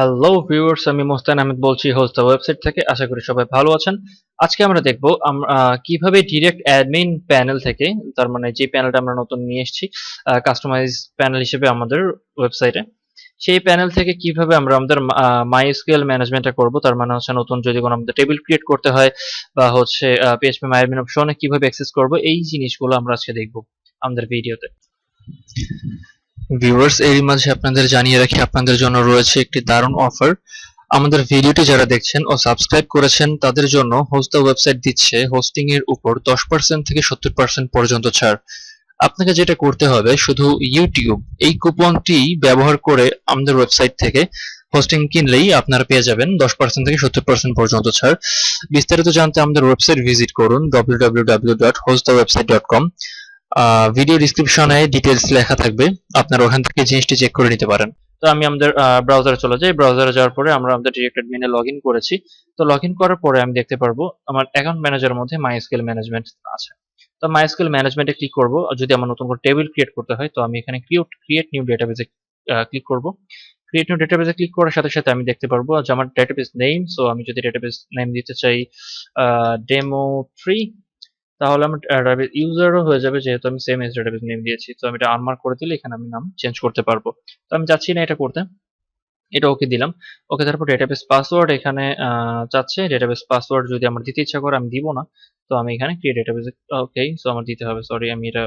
Hello viewers আমি মোস্তান আহমেদ বলছি the website থেকে। আশা করি সবাই ভালো আছেন। আজকে আমরা দেখব আমরা কীভাবে ডিরেক্ট অ্যাডমিন প্যানেল থেকে, তার মানে যে প্যানেলটা আমরা নতুন নিয়ে এসেছি কাস্টমাইজ প্যানেল হিসেবে আমাদের ওয়েবসাইটে সেই প্যানেল থেকে কীভাবে আমরা আমাদের মাইএসকিউএল ম্যানেজমেন্টটা করব, তার মানে হচ্ছে নতুন যদি কোনো আমাদের টেবিল ক্রিয়েট করতে হয়, বা হচ্ছে পিএইচপি মাইএডমিন অপশনে কীভাবে অ্যাক্সেস করব, এই জিনিসগুলো আমরা আজকে দেখব আমাদের ভিডিওতে ভিউয়ার্স এরই মাঝে আপনাদের জানিয়ে রাখি, আপনাদের জন্য রয়েছে একটি দারুণ অফার আমাদের ভিডিওটি যারা দেখছেন ও সাবস্ক্রাইব করেছেন, তাদের জন্য হোস্ট ওয়েবসাইট দিচ্ছে হোস্টিং এর উপর দশ পার্সেন্ট থেকে সত্তর পার্সেন্ট পর্যন্ত ছাড়। আপনাকে যেটা করতে হবে, শুধু ইউটিউব এই কুপনটি ব্যবহার করে আমাদের ওয়েবসাইট থেকে হোস্টিং কিনলেই আপনারা পেয়ে যাবেন দশ পার্সেন্ট থেকে সত্তর পার্সেন্ট পর্যন্ত ছাড়। বিস্তারিত জানতে আমাদের ওয়েবসাইট ভিজিট করুন www.hostthewebsite.com ভিডিও ডিসক্রিপশনে ডিটেলস লেখা থাকবে। আপনারা ওখান থেকে জিনিসটি চেক করে নিতে পারেন। তো আমি আমাদের ব্রাউজারে চলে যাই। ব্রাউজারে যাওয়ার পরে আমরা আমাদের ডিরেক্ট অ্যাডমিনে লগ ইন করেছি। তো লগ ইন করার পরে আমি দেখতে পারব, আমার অ্যাকাউন্ট ম্যানেজারের মধ্যে মাইস্কেল ম্যানেজমেন্ট আছে। তো মাইস্কেল ম্যানেজমেন্টে ক্লিক করব। যদি আমার নতুন করে টেবিল ক্রিয়েট করতে হয়, তো আমি এখানে ক্রিয়েট নিউ ডেটাবেজে ক্লিক করব। ক্রিয়েট নিউ ডেটাবেজে ক্লিক করার সাথে সাথে আমি দেখতে পারব, যে আমার ডেটাবেস নেম সো আমি যদি ডেটাবেস নেম দিতে চাই ডেমো থ্রি তাহলে আমার ডাটাবেস ইউজারও হয়ে যাবে, যেহেতু আমি সেম এজ ডেটাবেস নেম দিয়েছি, তো আমি এটা আনমার্ক করে দিলে এখানে আমি নাম চেঞ্জ করতে পারব। তো আমি চাচ্ছি না এটা করতে। এটা ওকে দিলাম। ওকে তারপর ডেটাবেস পাসওয়ার্ড এখানে চাচ্ছে। ডেটাবেস পাসওয়ার্ড যদি আমার দিতে ইচ্ছা করে, আমি দিব না। তো আমি এখানে ক্রিয়েট ডেটাবেস ওকে সো আমার দিতে হবে। সরি আমি এটা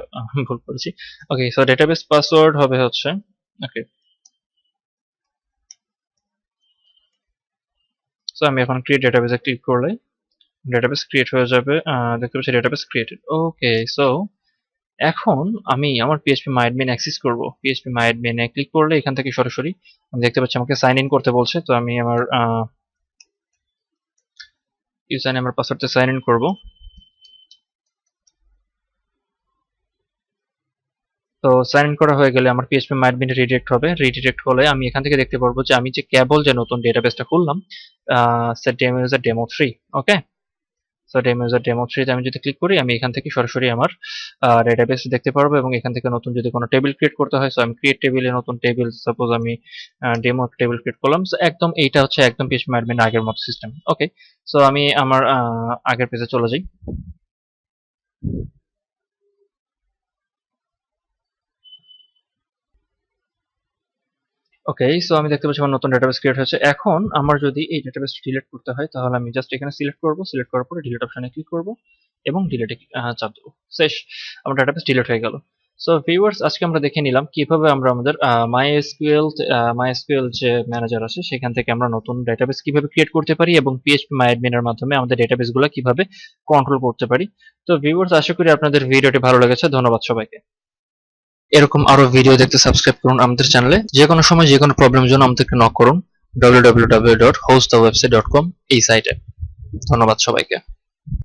ভুল করেছি। ওকে সো ডেটাবেস পাসওয়ার্ড হবে হচ্ছে ওকে সো আমি এখন ক্রিয়েট ডেটাবেসে ক্লিক করলে ডেটাবেস ক্রিয়েট হয়ে যাবে দেখতে পাচ্ছি ডেটাবেস ক্রিয়েটেড ওকে সো এখন আমি আমার পিএইচপি মাইডমিন অ্যাক্সেস করব। পিএইচপি মাইডমিনে ক্লিক করলে এখান থেকে সরাসরি, আমি দেখতে পাচ্ছি আমাকে সাইন ইন করতে বলছে, তো আমি আমার ইউজার নেম আর পাসওয়ার্ডে সাইন ইন করব। তো সাইন ইন করা হয়ে গেলে আমার পিএইচপি মাইডমিন রিডিরেক্ট হবে। রিডিরেক্ট হলে আমি এখান থেকে দেখতে পারব যে আমি যে কেবল যে নতুন ডেটাবেসটা খুললাম set demo user demo three okay so demo user demo থ্রিতে আমি যদি ক্লিক করি, আমি এখান থেকে সরাসরি আমার ডেটাবেস দেখতে পারব এবং এখান থেকে নতুন যদি কোনো টেবিল ক্রিয়েট করতে হয় সো আমি ক্রিয়েট টেবিলে নতুন টেবিল সাপোজ আমি ডেমো টেবিল ক্রিয়েট করলাম সো একদম এইটা হচ্ছে একদম পিএইচপি অ্যাডমিন আগের মতো সিস্টেম ওকে সো আমি আমার আগের পেজে চলে যাই। ওকে সো আমি দেখতে পাচ্ছি আমার নতুন ডেটাবেস ক্রিয়েট হয়েছে। এখন আমার যদি এই ডেটাবেস ডিলিট করতে হয়, তাহলে আমি জাস্ট এখানে সিলেক্ট করব। সিলেক্ট করার পরে ডিলিট অপশনে ক্লিক করব এবং ডিলিটে চাপ দেবো। শেষ, আমার ডেটাবেস ডিলিট হয়ে গেল। সো ভিউয়ার্স আজকে আমরা দেখে নিলাম কীভাবে আমরা আমাদের মাইএসকিউএল মাইএসকিউএল যে ম্যানেজার আছে, সেখান থেকে আমরা নতুন ডেটাবেস কীভাবে ক্রিয়েট করতে পারি এবং পিএইচপি মাইএডমিনের মাধ্যমে আমাদের ডেটাবেসগুলো কীভাবে কন্ট্রোল করতে পারি। তো ভিউয়ার্স আশা করি আপনাদের ভিডিওটি ভালো লেগেছে। ধন্যবাদ সবাইকে। এরকম আরও ভিডিও দেখতে সাবস্ক্রাইব করুন আমাদের চ্যানেলে যে কোনো সময় যে কোনো প্রবলেমের জন্য আমাদেরকে নক করুন। www.hostthewebsite.com এই সাইটে ধন্যবাদ সবাইকে।